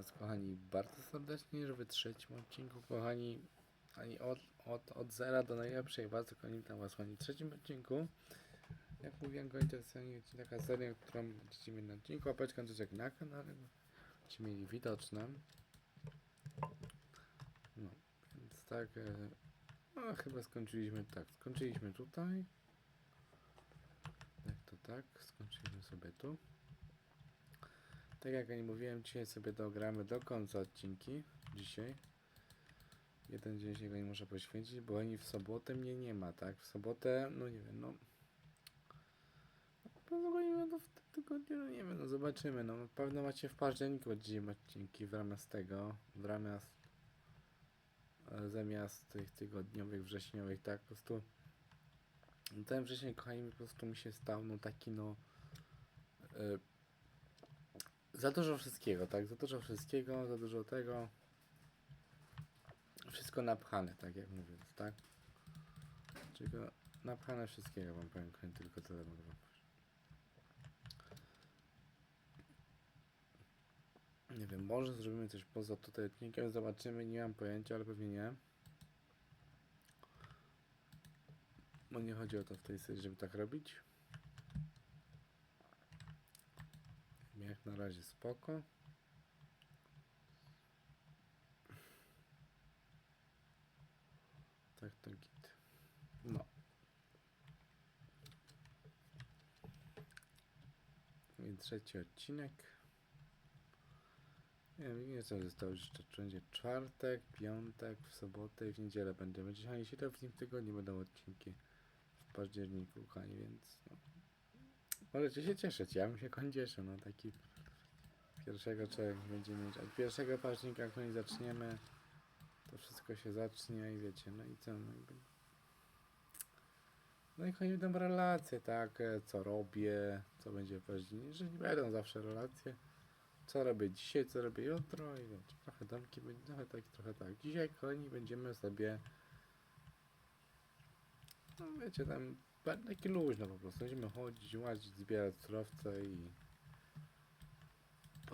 Was, kochani, bardzo serdecznie, że w trzecim odcinku, kochani, ani od, od, od zera do najlepszej, bardzo kochani, witam Was, kochani, w trzecim odcinku. Jak mówiłem, kochani, to jest taka seria, którą będziecie mieli na odcinku, łapeczka jak na kanale, będziecie mieli widoczne. No, więc tak, e, no chyba skończyliśmy, tak, skończyliśmy tutaj. Tak, to tak, skończyliśmy sobie tu. Tak jak nie mówiłem, dzisiaj sobie dogramy do końca odcinki. Dzisiaj. Jeden dzień się go nie muszę poświęcić, bo ani w sobotę mnie nie ma, tak? W sobotę, no nie wiem, no. No go nie no w tym tygodniu, no nie wiem, no zobaczymy. No pewno macie w październiku będziemy odcinki w ramach tego, w ramach e, zamiast tych tygodniowych, wrześniowych, tak? Po prostu ten wrzesień, kochani, po prostu mi się stał, no taki, no. e, za dużo wszystkiego, tak? Za dużo wszystkiego, za dużo tego. Wszystko napchane, tak jak mówiąc, tak? Czego napchane wszystkiego wam powiem, tylko tyle mogę wam. Nie wiem, może zrobimy coś poza tutaj odcinkiem, zobaczymy, nie mam pojęcia, ale pewnie nie. Bo nie chodzi o to w tej serii, żeby tak robić. Jak na razie spoko. Tak to git. No. I trzeci odcinek. Nie wiem, co zostało jeszcze. Będzie czwartek, piątek, w sobotę i w niedzielę będziemy. Dzisiaj się w tym tygodniu będą odcinki w październiku, kochani, więc no. Możecie się cieszyć, ja bym się koń cieszył, no taki pierwszego człowiek będzie mieć, od pierwszego października, jak nie zaczniemy, to wszystko się zacznie i wiecie, no i co, no no i konie będą relacje, tak, e, co robię, co będzie w październiku, że nie będą zawsze relacje, co robię dzisiaj, co robię jutro i wiecie, trochę domki będzie, trochę tak, trochę tak. Dzisiaj, kochani, będziemy sobie, no wiecie, tam Takie luźno po prostu. Będziemy chodzić, łazić, zbierać surowce i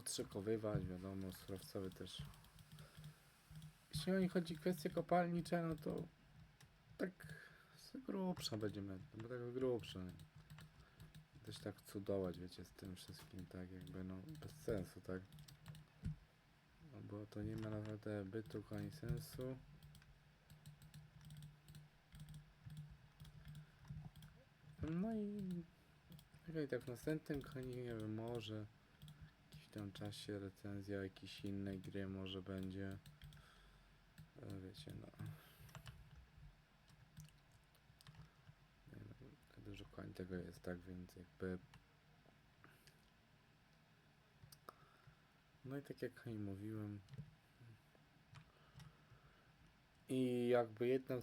podszykowywać, wiadomo, surowcowy też. Jeśli o chodzi kwestie kopalnicze, no to tak z grubsza będziemy, no bo tak grubsza. Też tak cudować, wiecie, z tym wszystkim, tak jakby, no, bez sensu, tak? No bo to nie ma naprawdę bytu ani sensu. No i no i tak w następnym konie, nie wiem, może tam czasie recenzja jakiejś innej gry może będzie. E, Wiecie, no. Dużo koń tego jest, tak więc jakby. No i tak jak koń mówiłem. I jakby jedną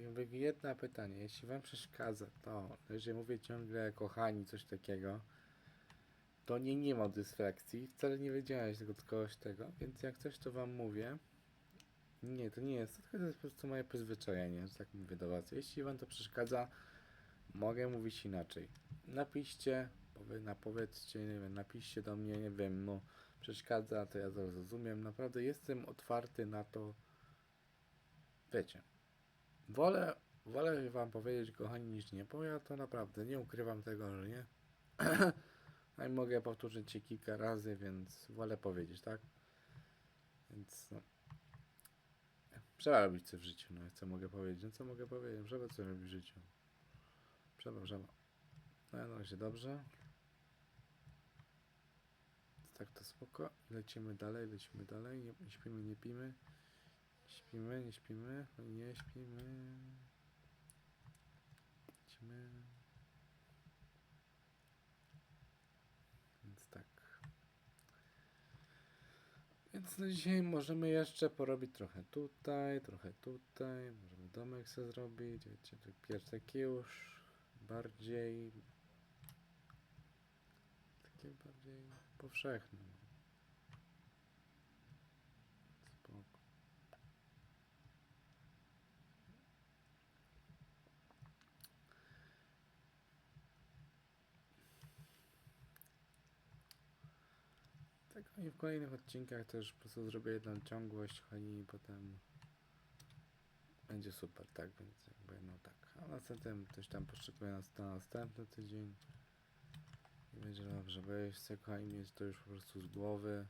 jakby jedna pytanie, jeśli wam przeszkadza to, jeżeli mówię ciągle kochani, coś takiego, to nie, nie mam dysfrakcji, wcale nie wiedziałeś tego kogoś tego, więc jak coś to wam mówię, nie, to nie jest, tylko to jest po prostu moje przyzwyczajenie, że tak mówię do was. Jeśli wam to przeszkadza, mogę mówić inaczej. Napiszcie, powie, napowiedzcie, nie wiem, napiszcie do mnie, nie wiem, no przeszkadza, to ja zrozumiem, naprawdę jestem otwarty na to, wiecie, wolę, wolę wam powiedzieć, kochani, niż nie, bo ja to naprawdę nie ukrywam tego, że nie. A i mogę powtórzyć się kilka razy, więc wolę powiedzieć, tak? Więc no. Trzeba robić coś w życiu, no co mogę powiedzieć? No co mogę powiedzieć? Trzeba coś robić w życiu. Trzeba, trzeba. No, no się dobrze. Tak to spoko. Lecimy dalej, lecimy dalej. Nie, nie śpimy, nie pimy. Śpimy, nie śpimy, no nie śpimy. Śpimy. Więc tak. Dzisiaj możemy jeszcze porobić trochę tutaj, trochę tutaj. Możemy domek sobie zrobić. Wiecie, tu już bardziej takie bardziej powszechne. Spoko. Tak, i w kolejnych odcinkach też po prostu zrobię jedną ciągłość, i potem będzie super, tak, więc jakby no tak. A następnym też tam poszykuję nas na następny tydzień. I będzie dobrze, bo ja chcę, kochani, mieć to już po prostu z głowy.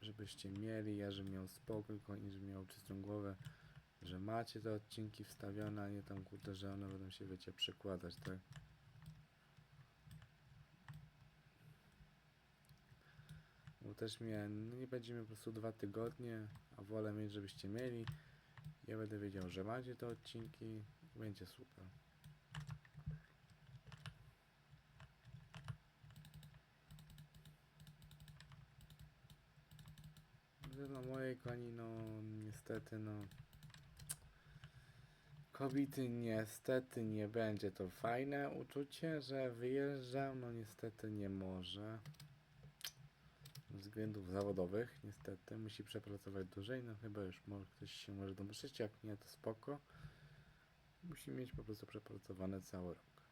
Żebyście mieli, ja żebym miał spokój, kochani, żebym miał czystą głowę, że macie te odcinki wstawione, a nie tam kurde, że one będą się, wiecie, przekładać, tak? Też mnie, no nie będziemy po prostu dwa tygodnie, a wolę mieć, żebyście mieli. Ja będę wiedział, że macie te odcinki będzie super. Na mojej koni, no niestety, no kobiety niestety nie będzie to fajne uczucie, że wyjeżdżam, no niestety nie może. Względów zawodowych, niestety, musi przepracować dłużej, no chyba już może ktoś się może domyślić, jak nie to spoko. Musi mieć po prostu przepracowane cały rok.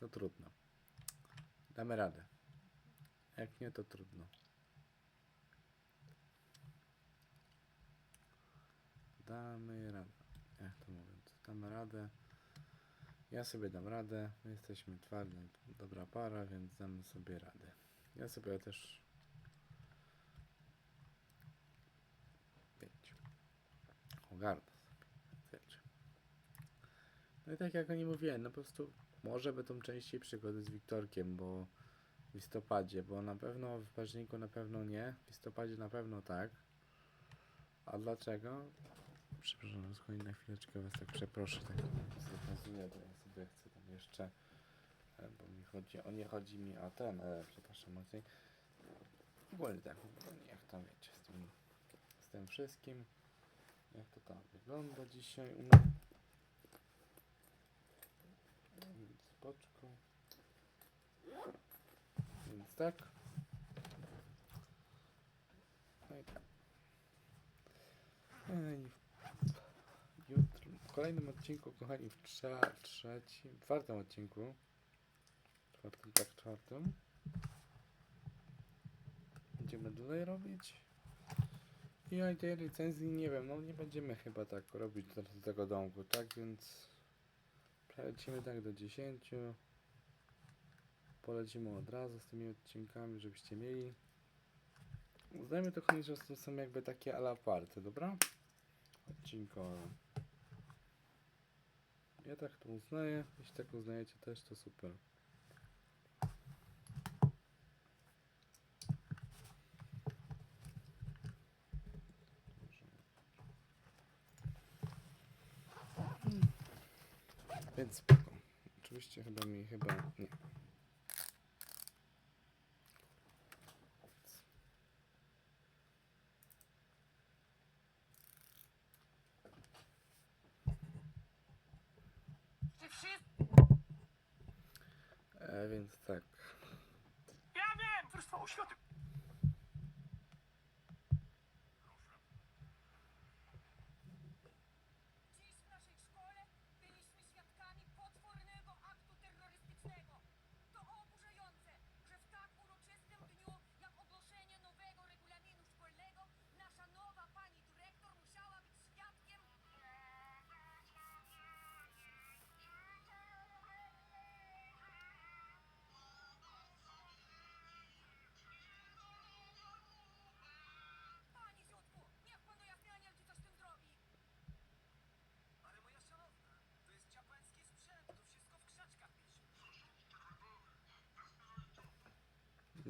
No trudno. Damy radę. Jak nie, to trudno. Damy radę. Jak to mówiąc? Damy radę. Ja sobie dam radę. My jesteśmy twarda, dobra para, więc damy sobie radę. Ja sobie też. Wiecie. Ogarnę sobie. No i tak jak oni mówiłem, no po prostu może będą częściej przygody z Wiktorkiem, bo w listopadzie, bo na pewno w październiku na pewno nie, w listopadzie na pewno tak. A dlaczego? Przepraszam, rozchodzi na chwileczkę was tak przeproszę, tak zobrazuję, bo ja sobie chcę tam jeszcze, e, bo mi chodzi, o nie chodzi mi o ten, e, przepraszam mocniej. Ogólnie tak, no niech tam wiecie, z tym, z tym wszystkim, jak to tam wygląda dzisiaj u nas. Więc Spoczko. Więc tak. No i tak. No jutro, w kolejnym odcinku, kochani, w trze, trzecim, czwartym odcinku, czwartym, tak, czwartym, będziemy dalej robić. I ja tej recenzji nie wiem, no nie będziemy chyba tak robić do, do tego domku, tak, więc Przelecimy tak do 10. Polecimy od razu z tymi odcinkami, żebyście mieli. Uznajmy to koniecznie, że to są jakby takie ala party, dobra? Odcinkowe. Ja tak to uznaję. Jeśli tak uznajecie też, to super. Więc spoko. Oczywiście chyba mi chyba nie.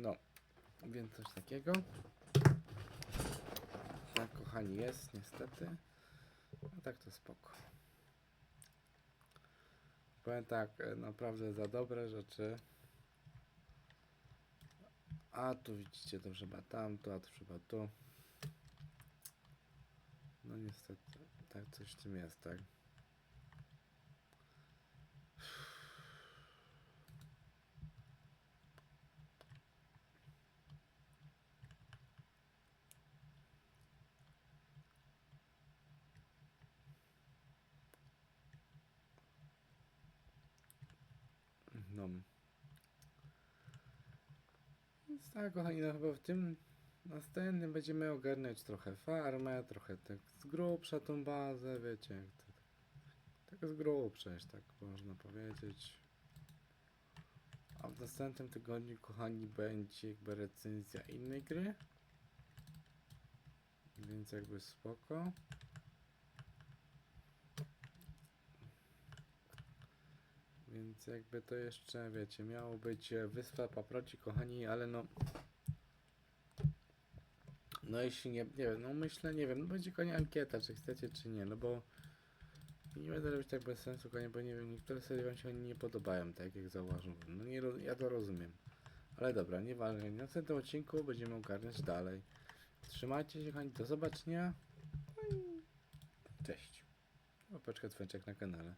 No. Więc coś takiego. Tak, kochani, jest niestety. No tak to spoko. Powiem tak, e, naprawdę za dobre rzeczy. A tu widzicie, to trzeba tamto, a to trzeba tu. No niestety, tak coś w tym jest, tak? No. Więc tak, kochani, no chyba w tym następnym będziemy ogarniać trochę farmę, trochę tak z grubsza tą bazę, wiecie, jak to, tak z grubsza, tak można powiedzieć. A w następnym tygodniu, kochani, będzie jakby recenzja innej gry. Więc jakby spoko. Więc jakby to jeszcze, wiecie, miało być e, Wyspa Paproci, kochani, ale no... No jeśli nie, nie wiem, no myślę, nie wiem, no będzie konie ankieta, czy chcecie, czy nie, no bo... Nie będę robić tak bez sensu, konie, bo nie wiem, niektóre serie wam się nie podobają, tak jak zauważyłem. No nie, ja to rozumiem. Ale dobra, nieważne, w następnym odcinku będziemy ogarniać dalej. Trzymajcie się, kochani, do zobaczenia. No Cześć. Łapeczka, dzwoneczek na kanale.